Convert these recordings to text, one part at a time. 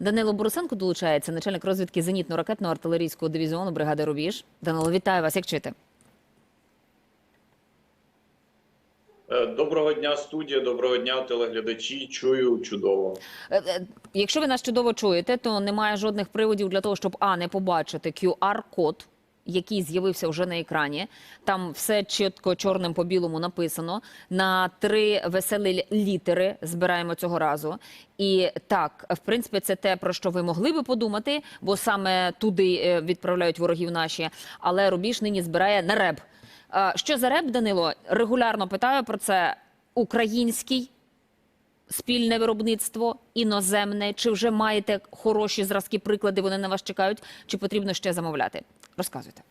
Данило Борусенко долучається, начальник розвідки зенітно-ракетного артилерійського дивізіону бригади Рубіж. Данило, вітаю вас. Як чути? Е, Доброго дня, студія. Доброго дня, телеглядачі. Чую чудово. Е, е, Якщо ви нас чудово чуєте, то немає жодних приводів для того, щоб а не побачити QR-код, який з'явився вже на екрані. Там все чітко чорним по білому написано. На три веселі літери збираємо цього разу. І так, в принципі, це те, про що ви могли би подумати, бо саме туди е, відправляють ворогів наші. Але Рубіж нині збирає на реб. Що за реб, Данило? Регулярно питаю про це. Український спільне виробництво, іноземне? Чи вже маєте хороші зразки, приклади? Вони на вас чекають? Чи потрібно ще замовляти? Розказуйте.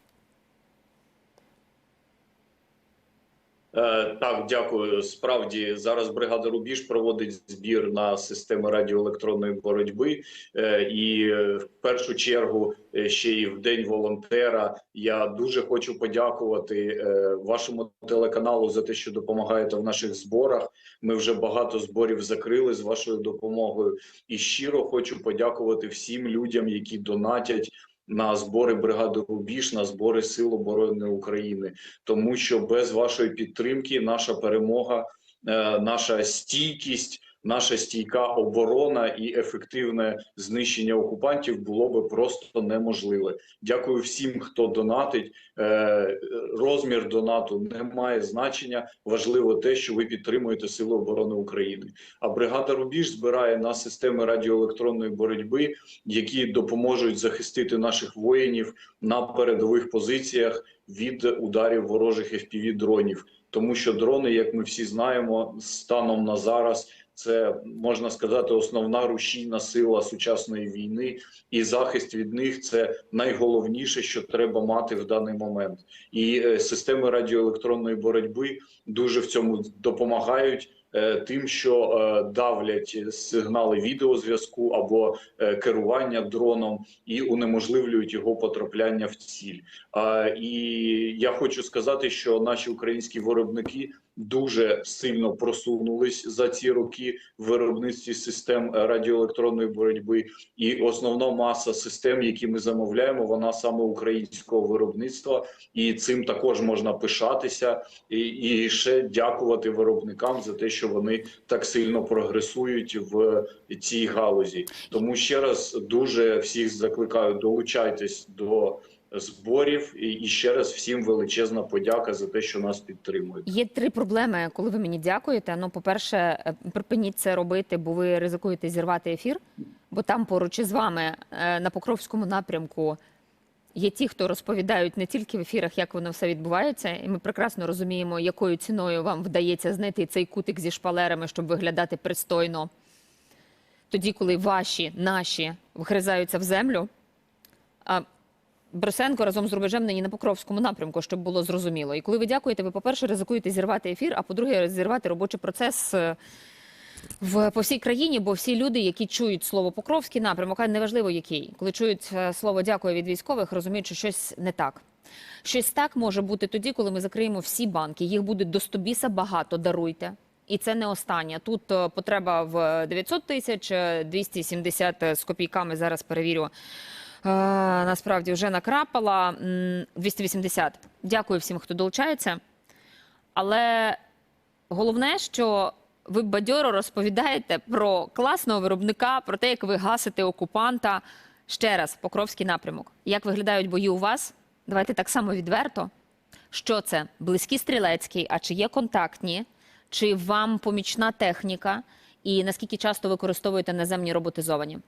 Е, Так, дякую. Справді зараз бригада Рубіж проводить збір на системи радіоелектронної боротьби. Е, І е, в першу чергу, ще і в день волонтера, я дуже хочу подякувати вашому телеканалу за те, що допомагаєте в наших зборах. Ми вже багато зборів закрили з вашою допомогою. І щиро хочу подякувати всім людям, які донатять. На збори бригади Рубіж, на збори Сил оборони України, тому що без вашої підтримки наша перемога, е, наша стійкість, наша стійка оборона і ефективне знищення окупантів було би просто неможливе. Дякую всім, хто донатить. Е, Розмір донату не має значення. Важливо те, що ви підтримуєте Сили оборони України. А бригада Рубіж збирає на системи радіоелектронної боротьби, які допоможуть захистити наших воїнів на передових позиціях від ударів ворожих fpv дронів. Тому що дрони, як ми всі знаємо, станом на зараз це можна сказати основна рушійна сила сучасної війни, і захист від них це найголовніше, що треба мати в даний момент. І е, системи радіоелектронної боротьби дуже в цьому допомагають. Е, Тим, що е, давлять сигнали відеозв'язку або е, керування дроном і унеможливлюють його потрапляння в ціль. І я хочу сказати, що наші українські виробники дуже сильно просунулись за ці роки в виробництві систем радіоелектронної боротьби. І основна маса систем, які ми замовляємо, вона саме українського виробництва, і цим також можна пишатися. І ще дякувати виробникам за те, що вони так сильно прогресують в цій галузі. Тому ще раз дуже всіх закликаю, долучайтесь до зборів і, ще раз всім величезна подяка за те, що нас підтримують. Є три проблеми, коли ви мені дякуєте. Ну, по-перше, е, припиніть це робити, бо ви ризикуєте зірвати ефір. Бо там поруч із вами е, на Покровському напрямку є ті, хто розповідають не тільки в ефірах, як воно все відбувається, і ми прекрасно розуміємо, якою ціною вам вдається знайти цей кутик зі шпалерами, щоб виглядати пристойно. Тоді, коли ваші, наші вгризаються в землю. А Брусенко разом з рубежем нині на Покровському напрямку, щоб було зрозуміло. І коли ви дякуєте, ви, по-перше, ризикуєте зірвати ефір, а по-друге, зірвати робочий процес е, в по всій країні, бо всі люди, які чують слово Покровський напрямок, а неважливо який, коли чують е, слово дякую від військових, розуміють, що щось не так. Щось так може бути тоді, коли ми закриємо всі банки. Їх буде до стобіса багато, даруйте. І це не останнє. Тут е, потреба в 900 тисяч, е, 270 з копійками. Зараз перевірю. Насправді вже накрапала 280. Дякую всім, хто долучається. Але головне, що ви бадьоро розповідаєте про класного виробника, про те, як ви гасите окупанта. Ще раз, Покровський напрямок. Як виглядають бої у вас? Давайте так само відверто. Що це? Близькі стрілецькі, а чи є контактні? Чи вам помічна техніка? І наскільки часто використовуєте наземні роботизовані?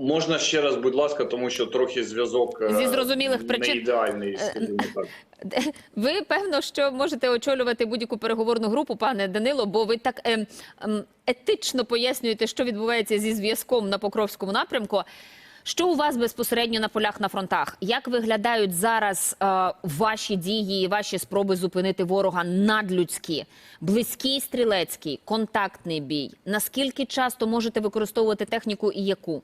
Можна ще раз, будь ласка, тому що трохи зв'язок е, Зі зрозумілих не причин. ідеальний, Е, так. Ви певно, що можете очолювати будь-яку переговорну групу, пане Данило, бо ви так ем, ем, етично пояснюєте, що відбувається зі зв'язком на Покровському напрямку. Що у вас безпосередньо на полях на фронтах? Як виглядають зараз е, ваші дії, ваші спроби зупинити ворога надлюдські, близький стрілецький, контактний бій? Наскільки часто можете використовувати техніку і яку?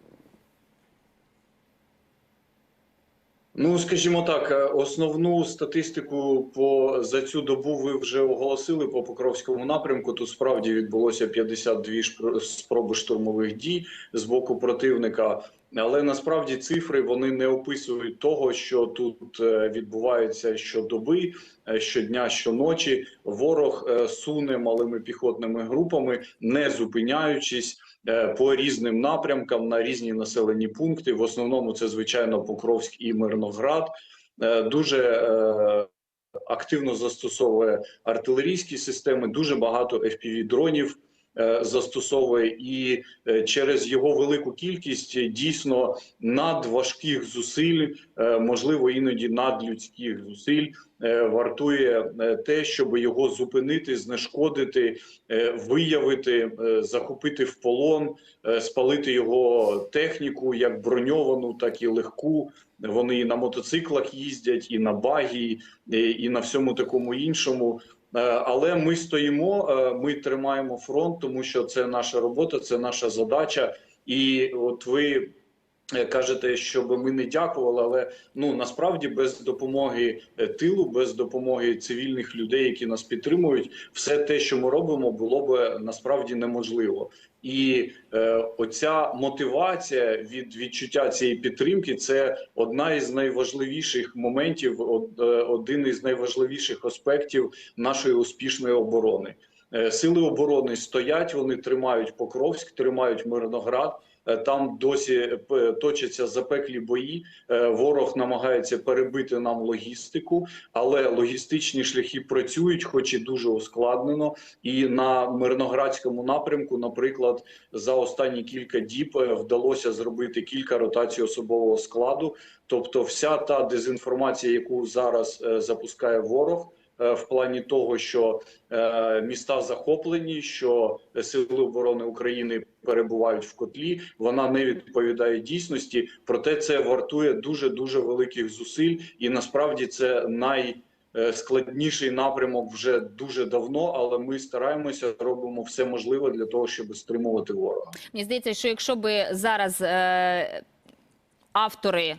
Ну, скажімо так, е, основну статистику по за цю добу ви вже оголосили по Покровському напрямку. Тут справді відбулося 52 шпр- спроби штурмових дій з боку противника. Але насправді цифри вони не описують того, що тут е, відбувається щодоби, е, щодня, щоночі. Ворог е, суне малими піхотними групами, не зупиняючись по різним напрямкам на різні населені пункти. В основному це звичайно Покровськ і Мирноград. Дуже активно застосовує артилерійські системи. Дуже багато fpv дронів застосовує, і е, через його велику кількість е, дійсно надважких зусиль, е, можливо, іноді надлюдських зусиль. е, Вартує е, те, щоб його зупинити, знешкодити, е, виявити, е, захопити в полон, е, спалити його техніку, як броньовану, так і легку. Вони і на мотоциклах їздять, і на багі, і на всьому такому іншому. Е, Але ми стоїмо, е, ми тримаємо фронт, тому що це наша робота, це наша задача. І от ви кажете, щоб ми не дякували, але ну насправді без допомоги е, тилу, без допомоги цивільних людей, які нас підтримують, все те, що ми робимо, було б насправді неможливо. І е, оця мотивація від відчуття цієї підтримки це одна із найважливіших моментів, од- е, один із найважливіших аспектів нашої успішної оборони. Е, Сили оборони стоять, вони тримають Покровськ, тримають Мирноград. Е, Там досі е, точаться запеклі бої. Е, Ворог намагається перебити нам логістику, але логістичні шляхи працюють, хоч і дуже ускладнено. І на мирноградському напрямку, наприклад, за останні кілька діб вдалося зробити кілька ротацій особового складу. Тобто, вся та дезінформація, яку зараз запускає ворог. Е, В плані того, що е, міста захоплені, що сили оборони України перебувають в котлі, вона не відповідає дійсності. Проте це вартує дуже дуже великих зусиль, і насправді це най складніший напрямок вже дуже давно, але ми стараємося, робимо все можливе для того, щоб стримувати ворога. Мені здається, що якщо би зараз е, автори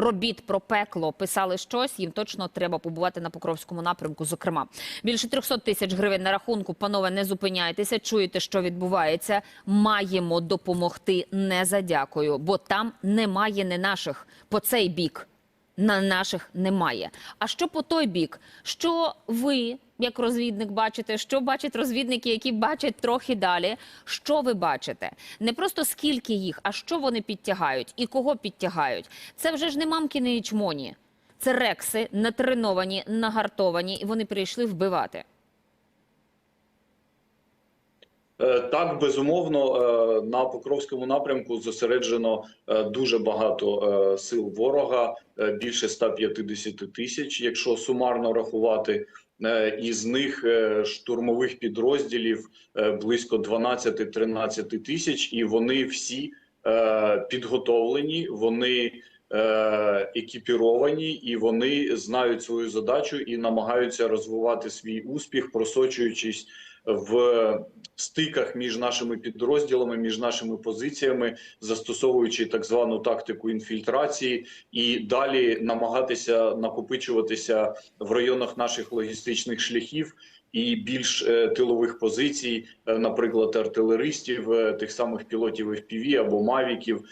робіт про пекло писали щось, їм точно треба побувати на Покровському напрямку. Зокрема, більше 300 тисяч гривень на рахунку. Панове, не зупиняйтеся. Чуєте, що відбувається. Маємо допомогти. Не задякую, бо там немає не наших по цей бік. На наших немає. А що по той бік? Що ви, як розвідник, бачите? Що бачать розвідники, які бачать трохи далі? Що ви бачите? Не просто скільки їх, а що вони підтягають і кого підтягають? Це вже ж не мамкіни і чмоні. Це рекси, натреновані, нагартовані, і вони прийшли вбивати. Е, Так, безумовно, е, на Покровському напрямку зосереджено е, дуже багато сил ворога, більше 150 тисяч, якщо сумарно рахувати. Е, Із них е, штурмових підрозділів е, близько 12-13 тисяч, і вони всі підготовлені, вони екіпіровані, і вони знають свою задачу і намагаються розвивати свій успіх, просочуючись в стиках між нашими підрозділами, між нашими позиціями, застосовуючи так звану тактику інфільтрації, і далі намагатися накопичуватися в районах наших логістичних шляхів. І більш е, тилових позицій, е, наприклад, артилеристів, е, тих самих пілотів FPV або мавіків,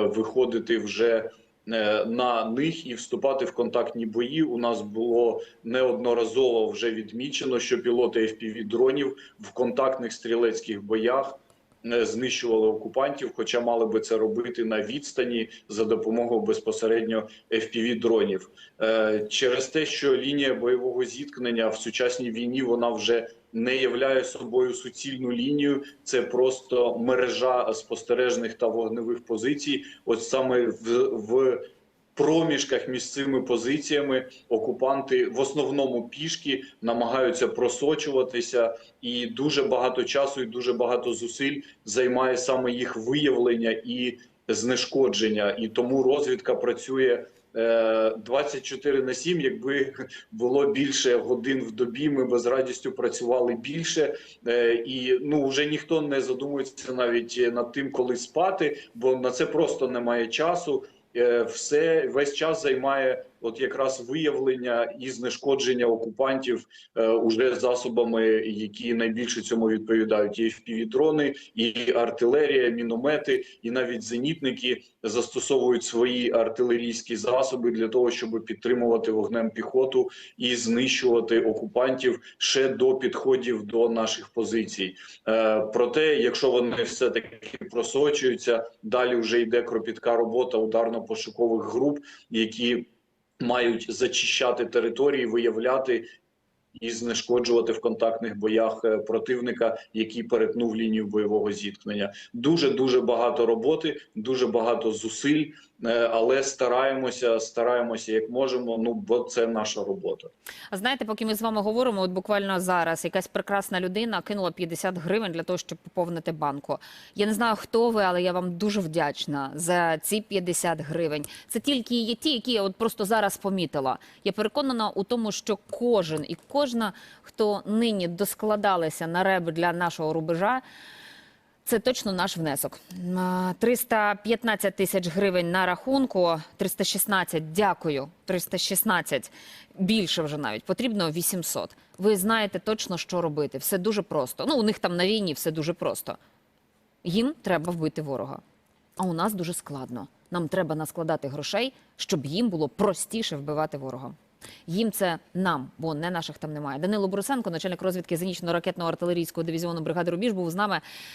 виходити вже на них і вступати в контактні бої. У нас було неодноразово вже відмічено, що пілоти FPV дронів в контактних стрілецьких боях е, знищували окупантів, хоча мали би це робити на відстані за допомогою безпосередньо FPV дронів. Е, Через те, що лінія бойового зіткнення в сучасній війні вона вже не являє собою суцільну лінію, це просто мережа спостережних та вогневих позицій. От саме в, в проміжках між цими позиціями окупанти в основному пішки намагаються просочуватися, і дуже багато часу і дуже багато зусиль займає саме їх виявлення і знешкодження. І тому розвідка працює. е, 24 на 7, якби було більше годин в добі, ми би з радістю працювали більше, Е, і ну вже ніхто не задумується навіть над тим, коли спати, бо на це просто немає часу. Е, все весь час займає от якраз виявлення і знешкодження окупантів е, уже засобами, які найбільше цьому відповідають. І FPV-дрони, і артилерія, міномети, і навіть зенітники застосовують свої артилерійські засоби для того, щоб підтримувати вогнем піхоту і знищувати окупантів ще до підходів до наших позицій. Е, проте, якщо вони все таки просочуються, далі вже йде кропітка робота ударно-пошукових груп, які мають зачищати території, виявляти і знешкоджувати в контактних боях е, противника, який перетнув лінію бойового зіткнення. Дуже дуже багато роботи, дуже багато зусиль, е, але стараємося, стараємося як можемо. Ну бо це наша робота. А знаєте, поки ми з вами говоримо, от буквально зараз якась прекрасна людина кинула 50 гривень для того, щоб поповнити банку. Я не знаю, хто ви, але я вам дуже вдячна за ці 50 гривень. Це тільки є ті, які я от просто зараз помітила. Я переконана у тому, що кожен і кожна, хто нині доскладалися на реб для нашого рубежа. Це точно наш внесок. 315 тисяч гривень на рахунку. 316, дякую. 316. Більше вже навіть. Потрібно 800. Ви знаєте точно, що робити. Все дуже просто. Ну, у них там на війні все дуже просто. Їм треба вбити ворога. А у нас дуже складно. Нам треба наскладати грошей, щоб їм було простіше вбивати ворога. Їм це нам, бо не наших там немає. Данило Борусенко, начальник розвідки зенічно ракетно-артилерійського дивізіону бригади Рубіж, був з нами.